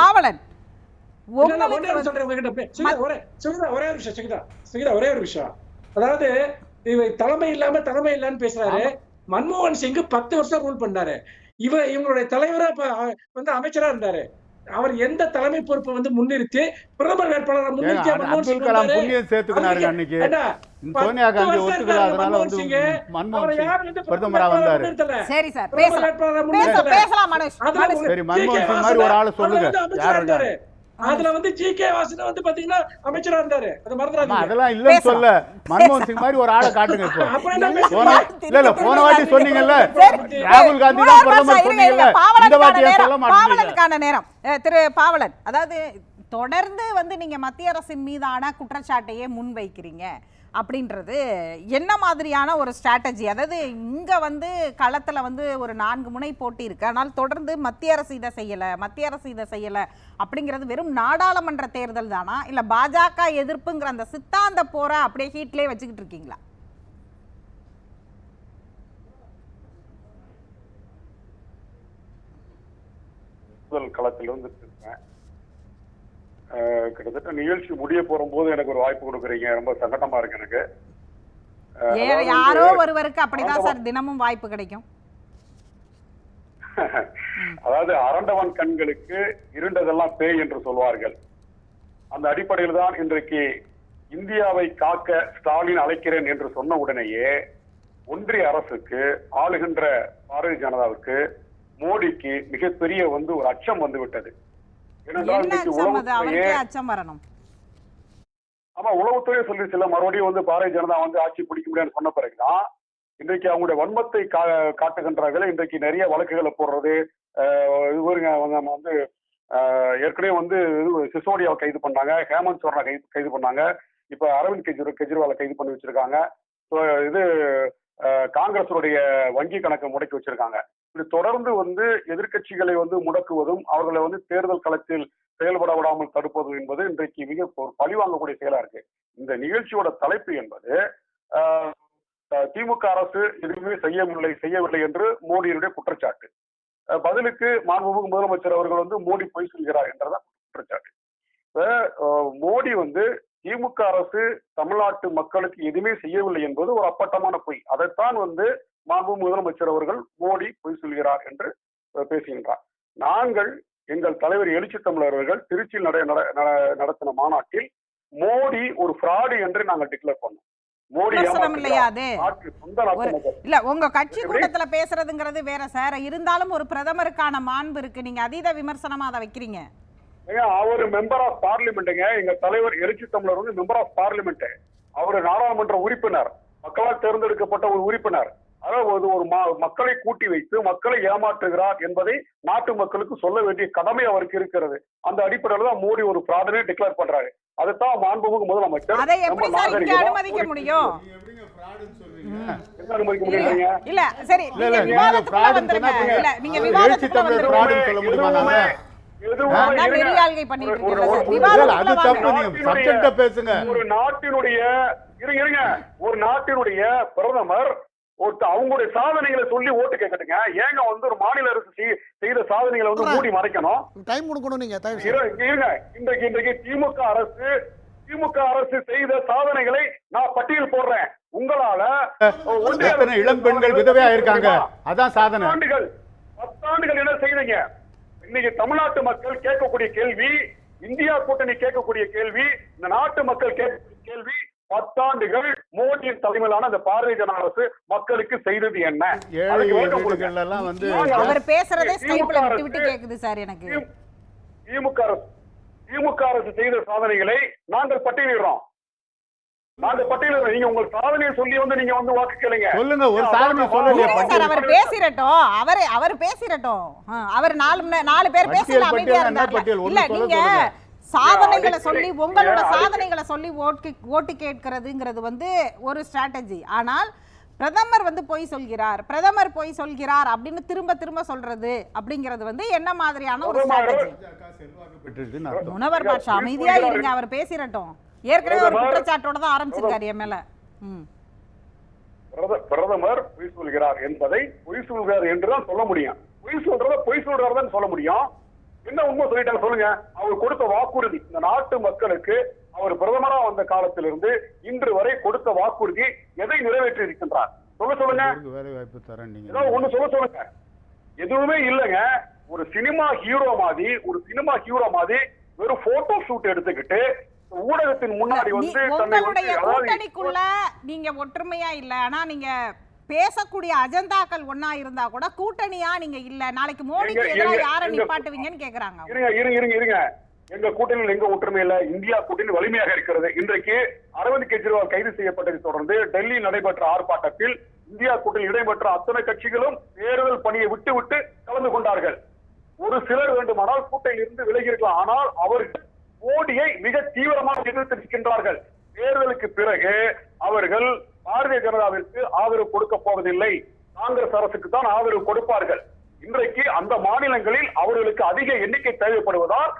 பாவலன். ஒரே சுகிதா, ஒரே ஒரு விஷயம் சுகிதா சுகிதா ஒரே ஒரு விஷயம். அதாவது இவ தலைமை இல்லாம தலைமை இல்லன்னு பேசுறாரு. மன்மோகன் சிங் பத்து வருஷம் ரூல் பண்ணாரு. இவ இவங்களுடைய தலைவரா வந்து அமைச்சரா இருந்தாரு. அவர் எந்த தலைமை பொறுப்பை வந்து முன்னிறுத்தி பிரதமர் வேட்பாளரை முன்னிறுத்தி அப்துல் கலாம் வந்தாரு. புண்ணியம் சேர்த்துக்கினாருங்க அன்னைக்கு சோனியா காந்தி வருஷம் ஒத்துக்கல இருந்தாரு அதனால வந்து மன்மோகன் சிங். பிரதமரா வந்தாரு? சரி சார் பேசலாம். பேசலாம் மனோஜ் சரி, மன்மோகன். சிங் மாதிரி ஒரு ஆளு சொல்லுங்க. யார் இருந்தாரு. அதுல வந்து ஜி கே வாசன் வந்து பாத்தீங்கன்னா அமைச்சரா இருந்தாரு. அது மறந்துடாதீங்க. அதெல்லாம் இல்லன்னு. சொல்ல மன்மோகன் சிங் மாதிரி ஒரு ஆளை காட்டுங்க இப்போ? இல்ல இல்ல போன வாட்டி சொன்னீங்கல்ல. ராகுல் காந்தி தான் பிரதமர் சொன்னீங்கல்ல. இந்த வாட்டி சொல்ல மாட்டீங்க பாவலனுக்கான நேரம். திரு பாவலன். அதாவது தொடர்ந்து வந்து நீங்கள் மத்திய அரசின் மீதான குற்றச்சாட்டையே முன்வைக்கிறீங்க அப்படின்றது என்ன மாதிரியான ஒரு ஸ்ட்ராட்டஜி அதாவது இங்கே வந்து களத்தில் வந்து ஒரு நான்கு முனை போட்டி இருக்கு. ஆனால் தொடர்ந்து மத்திய அரசு இதை செய்யலை மத்திய அரசு இதை செய்யலை அப்படிங்கிறது வெறும் நாடாளுமன்ற தேர்தல் தானா? இல்லை பாஜக எதிர்ப்புங்கிற அந்த சித்தாந்த போரை அப்படியே ஹீட்லேயே வச்சுக்கிட்டு இருக்கீங்களா? களத்தில் வந்து இருக்கேன் கிட்டத்தட்ட நிகழ்ச்சி முடிய போகும்போது எனக்கு ஒரு வாய்ப்பு கொடுக்குறீங்க. ரொம்ப சங்கடமா இருக்கு எனக்கு. யாரோ ஒருவருக்கு அப்படிதான் சார் தினமும் வாய்ப்பு கிடைக்கும். அதாவது அரண்டவன் கண்களுக்கு இருண்டதெல்லாம் பேய் என்று சொல்வார்கள். அந்த அடிப்படையில் தான் இன்றைக்கு இந்தியாவை காக்க ஸ்டாலின் அழைக்கிறேன் என்று சொன்ன உடனேயே ஒன்றிய அரசுக்கு ஆளுகின்ற பாரதிய ஜனதாவுக்கு மோடிக்கு மிகப்பெரிய வந்து ஒரு அச்சம் வந்து ஆமா உளவுத்துறை சொல்லிச்சுல மறுபடியும் வந்து பாரதிய ஜனதா வந்து ஆட்சி பிடிக்க முடியாதுன்னு சொன்ன பிறகுதான் இன்றைக்கு அவங்களுடைய வன்மத்தை காட்டுகின்றார்கள் இன்றைக்கு நிறைய வழக்குகளை போடுறது இவருங்க நம்ம வந்து ஏற்கனவே வந்து சிசோடியாவை கைது பண்ணாங்க ஹேமந்த் சோரனை கைது கைது பண்ணாங்க இப்ப அரவிந்த் கெஜ்ரிவால் கெஜ்ரிவாலை கைது பண்ணி வச்சிருக்காங்க. So, இது காங்கிரசுடைய வங்கி கணக்கை முடக்கி வச்சிருக்காங்க. இப்படி தொடர்ந்து வந்து எதிர்க்கட்சிகளை வந்து முடக்குவதும் அவர்களை வந்து தேர்தல் களத்தில் செயல்பட விடாமல் தடுப்பதும் என்பது இன்றைக்கு மிக ஒரு பழிவாங்கக்கூடிய செயலா இருக்கு. இந்த நிகழ்ச்சியோட தலைப்பு என்பது திமுக அரசு எதுவுமே செய்யவில்லை செய்யவில்லை என்று மோடியினுடைய குற்றச்சாட்டு. பதிலுக்கு மாண்புமிகு முதலமைச்சர் அவர்கள் வந்து மோடி பொய் சொல்கிறார் என்றதான் குற்றச்சாட்டு. மோடி வந்து திமுக அரசு தமிழ்நாட்டு மக்களுக்கு எதுவுமே செய்யவில்லை என்பது ஒரு அப்பட்டமான பொய். அதைத்தான் வந்து மாண்பு முதலமைச்சர் அவர்கள் மோடி பொய் சொல்கிறார் என்று பேசுகின்றார். நாங்கள் எங்கள் தலைவர் எழுச்சி தமிழர் அவர்கள் திருச்சியில் நட நட- நட- நடத்தின மாநாட்டில் மோடி ஒரு ஃப்ராடு என்று நாங்கள் டிக்ளேர் பண்ணோம். இல்ல உங்க கட்சி? கூட்டத்துல பேசுறதுங்கிறது வேற சார் இருந்தாலும் ஒரு பிரதமருக்கான மாண்பு இருக்கு. நீங்க அதீத விமர்சனமா அதை வைக்கிறீங்க. அவர் மெம்பர் ஆஃப் பார்லிமெண்ட்டுங்க எங்க தலைவர் எழுச்சி தமிழர் வந்து மெம்பர் ஆஃப் பார்லிமெண்ட் அவர் நாடாளுமன்ற உறுப்பினர். மக்களால் தேர்ந்தெடுக்கப்பட்ட ஒரு உறுப்பினர். அதாவது ஒரு மக்களை கூட்டி வைத்து மக்களை ஏமாற்றுகிறார் என்பதை நாட்டு மக்களுக்கு சொல்ல வேண்டிய கடமை அவருக்கு இருக்கிறது. அந்த அடிப்படையில் தான் மோடி ஒரு பிராடனே டிக்ளேர் பண்றாரு. அதுதான் மாண்புமிகு முதலமைச்சர் அதை எப்படி சார் இங்க அனுமதிக்க முடியும்? இல்ல நீங்க? விவாதத்துக்குள்ள வந்துருங்க. இல்ல விவாதத்துக்குள்ள வந்துருங்க. ஒரு- நாட்டினுடைய இருங்க இருங்க. ஒரு நாட்டினுடைய பிரதமர் ஒருத்த அவங்களுடைய சாதனைகளை சொல்லி ஓட்டு கேட்கட்டுங்க. ஏங்க வந்து ஒரு மாநில அரசு செய்- செய்த சாதனைகளை வந்து மூடி மறைக்கணும்? டைம் கொடுக்கணும் நீங்க இருங்க. இன்றைக்கு இன்றைக்கு திமுக அரசு திமுக அரசு செய்த சாதனைகளை நான் பட்டியல் போடுறேன். உங்களால இளம் பெண்கள் விதவையா இருக்காங்க? அதான் சாதனை. பத்தாண்டுகள் பத்தாண்டுகள் என்ன செய்தீங்க? இன்னைக்கு தமிழ்நாட்டு மக்கள் கேட்கக்கூடிய கேள்வி இந்தியா கூட்டணி கேட்கக்கூடிய கேள்வி இந்த நாட்டு மக்கள் கேட்கக்கூடிய கேள்வி பத்தாண்டுகள் மோடியின் தலைமையிலான அந்த பாரதிய ஜனதா அரசு மக்களுக்கு செய்தது என்ன? அவர் பேசுறதே ஸ்கைப்ல விட்டு கேக்குது சார் எனக்கு. தி- திமுக அரசு திமுக அரசு செய்த சாதனைகளை நாங்கள் பட்டியலிடுறோம். நீங்க உங்கள் சாதனையை சொல்லி வந்து நீங்க வந்து வாக்கு கேளுங்க. சொல்லுங்க ஒரு சாதனை சார் அவர் பேசிரட்டும். அவர் அவர் பேசிரட்டும். ஆ, அவர் நாலு நாலு பேர் பட்டியல், பேசல அமைதியா பட்டியல், பட்டியல்? ஒண்ணு இல்ல நீங்க. சாதனைகளை சொல்லி உங்களோட சாதனைகளை சொல்லி ஓட்டு ஓட்டு கேட்கறதுங்கிறது வந்து ஒரு ஸ்ட்ராட்டஜி ஆனால் பிரதமர் வந்து பொய் சொல்கிறார். பிரதமர் பொய் சொல்கிறார் அப்படின்னு திரும்ப திரும்ப சொல்றது அப்படிங்கிறது வந்து என்ன மாதிரியான ஒரு ஸ்ட்ராட்டஜி. முனவர் பாட்ஷா அமைதியா இருங்க அவர் பேசிரட்டும். ஏற்கனவே ஒரு குற்றச்சாட்டோட தான் ஆரம்பிச்சிருக்காரு என் மேல. பிரதமர் பொய் சொல்கிறார் என்பதை பொய் சொல்கிறார் என்றுதான் சொல்ல முடியும். பொய் சொல்றத பொய் சொல்றாருதான் சொல்ல முடியும். என்ன உண்மை சொல்லிட்டாங்க சொல்லுங்க. அவர் கொடுத்த வாக்குறுதி இந்த நாட்டு மக்களுக்கு அவர் பிரதமரா வந்த காலத்திலிருந்து இன்று வரை கொடுத்த வாக்குறுதி எதை நிறைவேற்றி இருக்கின்றார் சொல்ல சொல்லுங்க. வேலை வாய்ப்பு தரேன் ஏதோ நீங்க ஒண்ணு சொல்ல சொல்லுங்க. எதுவுமே இல்லைங்க. ஒரு சினிமா ஹீரோ மாதிரி ஒரு சினிமா ஹீரோ மாதிரி வெறும் போட்டோ ஷூட் எடுத்துக்கிட்டு ஊடகத்தின் முன்னாடி வந்து உங்களுடைய கூட்டணிக்குள்ள நீங்க ஒற்றுமையா இல்ல. ஆனா நீங்க பேசக்கூடிய அஜெண்டாக்கள் ஒண்ணா இருந்தா கூட கூட்டணியா நீங்க இல்ல. நாளைக்கு மோடிக்கு எதிராக யாரை நிப்பாட்டுவீங்கன்னு கேக்குறாங்க. இருங்க இருங்க இருங்க இருங்க. எங்க கூட்டணியில் எங்க ஒற்றுமை இல்ல? இந்தியா கூட்டணி வலிமையாக இருக்கிறது. இன்றைக்கு அரவிந்த் கெஜ்ரிவால் கைது செய்யப்பட்டதை தொடர்ந்து டெல்லி நடைபெற்ற ஆர்ப்பாட்டத்தில் இந்தியா கூட்டணியில் இடம்பெற்ற அத்தனை கட்சிகளும் தேர்தல் பணியை விட்டு விட்டு கலந்து கொண்டார்கள். ஒரு சிலர் வேண்டுமானால் கூட்டணியில் இருந்து விலகி இருக்கலாம். ஆனால் அவர்கள் மோடியை மிக தீவிரமாக எதிர்த்திருக்கின்றார்கள். தேர்தலுக்கு பிறகு அவர்கள் பாரதிய ஜனதாவிற்கு ஆதரவு கொடுக்க போவதில்லை. காங்கிரஸ் அரசுக்கு தான் ஆதரவு கொடுப்பார்கள். இன்றைக்கு அந்த மாநிலங்களில் அவர்களுக்கு அதிக எண்ணிக்கை தேவைப்படுவதால்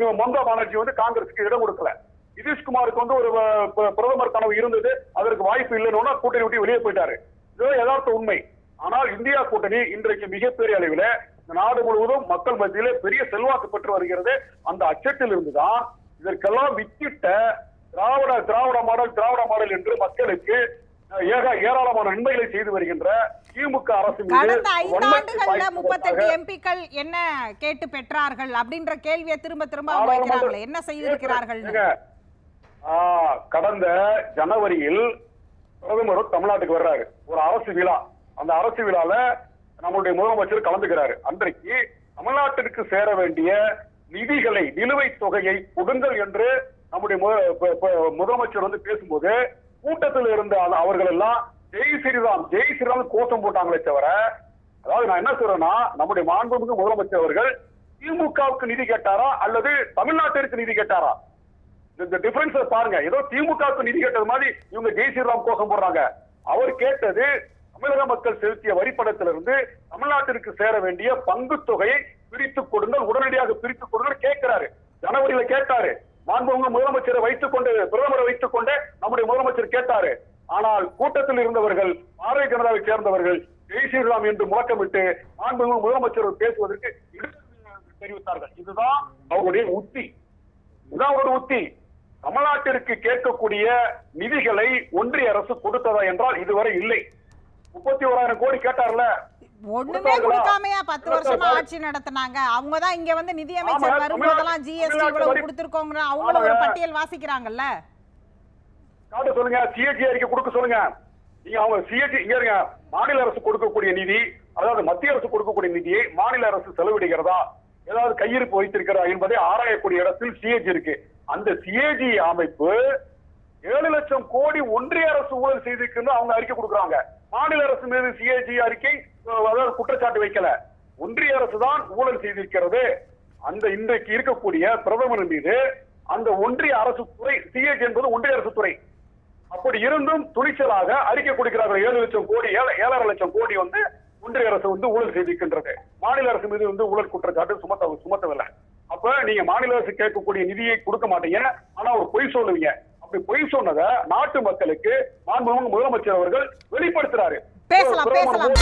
மம்தா பானர்ஜி வந்து காங்கிரஸுக்கு இடம் கொடுக்கல. நிதிஷ்குமாருக்கு வந்து ஒரு ப- பிரதமர் கனவு இருந்தது. அதற்கு வாய்ப்பு இல்லைன்னு கூட்டணி விட்டு வெளியே போயிட்டாரு. இதுதான் யதார்த்த உண்மை. ஆனால் இந்தியா கூட்டணி இன்றைக்கு மிகப்பெரிய அளவில் நாடு முழுவதும் மக்கள் மத்தியிலே பெரிய செல்வாக்கு பெற்று வருகிறது. அந்த அச்சத்தில் இருந்துதான் இதற்கெல்லாம் வித்திட்ட திராவிட திராவிட மாடல் திராவிட மாடல் என்று மக்களுக்கு ஏக ஏராளமான நன்மைகளை செய்து வருகின்ற திமுக அரசு கடந்த ஐந்து ஆண்டுகள்ல முப்பத்தெட்டு எம்பிக்கள் என்ன கேட்டு பெற்றார்கள் அப்படின்ற கேள்வியை திரும்ப திரும்ப வைக்கிறாங்களே. என்ன செய்திருக்கிறார்கள்? கடந்த ஜனவரியில் பிரதமர் தமிழ்நாட்டுக்கு வர்றாரு. ஒரு அரசு விழா. அந்த அரசு விழால நம்மளுடைய முதலமைச்சர் கலந்துக்கிறாரு. அன்றைக்கு தமிழ்நாட்டிற்கு சேர வேண்டிய நிதிகளை நிலுவைத் தொகையை கொடுங்கள் என்று நம்முடைய முதலமைச்சர் வந்து பேசும்போது கூட்டத்தில் இருந்த அவர்கள் எல்லாம் ஜெய் ஸ்ரீராம் ஜெய் ஸ்ரீராம் கோஷம் போட்டாங்களே தவிர அதாவது நான் என்ன சொல்றேன்னா நம்முடைய மாண்புமிகு முதலமைச்சர் அவர்கள் திமுகவுக்கு நிதி கேட்டாரா அல்லது தமிழ்நாட்டிற்கு நிதி கேட்டாரா? இந்த டிஃபரன்ஸ் பாருங்க. ஏதோ திமுகவுக்கு நிதி கேட்டது மாதிரி இவங்க ஜெய் ஸ்ரீராம் கோஷம் போடுறாங்க. அவர் கேட்டது தமிழக மக்கள் செலுத்திய வரிப்பணத்திலிருந்து தமிழ்நாட்டிற்கு சேர வேண்டிய பங்கு தொகையை பிரித்துக் கொடுங்கள் உடனடியாக பிரித்துக் கொடுங்கள் கேட்கிறாரு. ஜனவரியில கேட்டாரு. மாண்புமிகு முதலமைச்சரை வைத்துக் கொண்டு பிரதமரை வைத்துக் கொண்டு நம்முடைய முதலமைச்சர் கேட்டாரு. ஆனால் கூட்டத்தில் இருந்தவர்கள் பாரதிய ஜனதாவை சேர்ந்தவர்கள் ஜெய் ஸ்ரீராம் என்று முழக்கமிட்டு மாண்புமிகு முதலமைச்சர் பேசுவதற்கு தெரிவித்தார்கள். இதுதான் அவருடைய உத்தி. இதுதான் ஒரு உத்தி. தமிழ்நாட்டிற்கு கேட்கக்கூடிய நிதிகளை ஒன்றிய அரசு கொடுத்ததா என்றால் இதுவரை இல்லை. முப்பத்தி ஓராயிரம் கோடி கேட்டார்ல. ஒண்ணுமே? கொடுக்காமையா பத்து வருஷமா. ஆட்சி நடத்துனாங்க. அவங்க தான் இங்க வந்து ஆமா, வரும்போதெல்லாம் ஜிஎஸ்டி இவ்வளவு கொடுத்திருக்கோங்க அவங்களும் ஒரு. பட்டியல் வாசிக்கிறாங்கல்ல? காட்ட சொல்லுங்க சிஏஜி அறிக்கை கொடுக்க சொல்லுங்க. நீங்க அவங்க சிஏஜி இங்க இருங்க. மாநில அரசு கொடுக்கக்கூடிய நிதி அதாவது மத்திய அரசு கொடுக்கக்கூடிய நிதியை மாநில அரசு செலவிடுகிறதா? ஏதாவது கையிருப்பு வைத்திருக்கிறதா என்பதை ஆராயக்கூடிய இடத்தில் சிஏஜி இருக்கு. அந்த சிஏஜி அமைப்பு ஏழு லட்சம் கோடி ஒன்றிய அரசு ஊழல் செய்திருக்குன்னு அவங்க அறிக்கை கொடுக்குறாங்க. மாநில அரசு மீது சிஏஜி அறிக்கை அதாவது குற்றச்சாட்டு வைக்கல. ஒன்றிய அரசு தான் ஊழல் செய்திருக்கிறது. அந்த இன்றைக்கு இருக்கக்கூடிய பிரதமர் மீது அந்த ஒன்றிய அரசு துறை சிஏஜி என்பது ஒன்றிய அரசு துறை. அப்படி இருந்தும் துணிச்சலாக அறிக்கை கொடுக்கிறார்கள். ஏழு லட்சம் கோடி ஏழரை லட்சம் கோடி வந்து ஒன்றிய அரசு வந்து ஊழல் செய்திருக்கின்றது. மாநில அரசு மீது வந்து ஊழல் குற்றச்சாட்டு சுமத்த சுமத்தவில்லை. அப்ப நீங்க மாநில அரசு கேட்கக்கூடிய நிதியை கொடுக்க மாட்டீங்க. ஆனா ஒரு பொய் சொல்லுவீங்க. பொய் சொன்னதை நாட்டு மக்களுக்கு மாண்புமிகு முதலமைச்சர் அவர்கள் வெளிப்படுத்துறாரு. பேசலாம் பேசலாம்.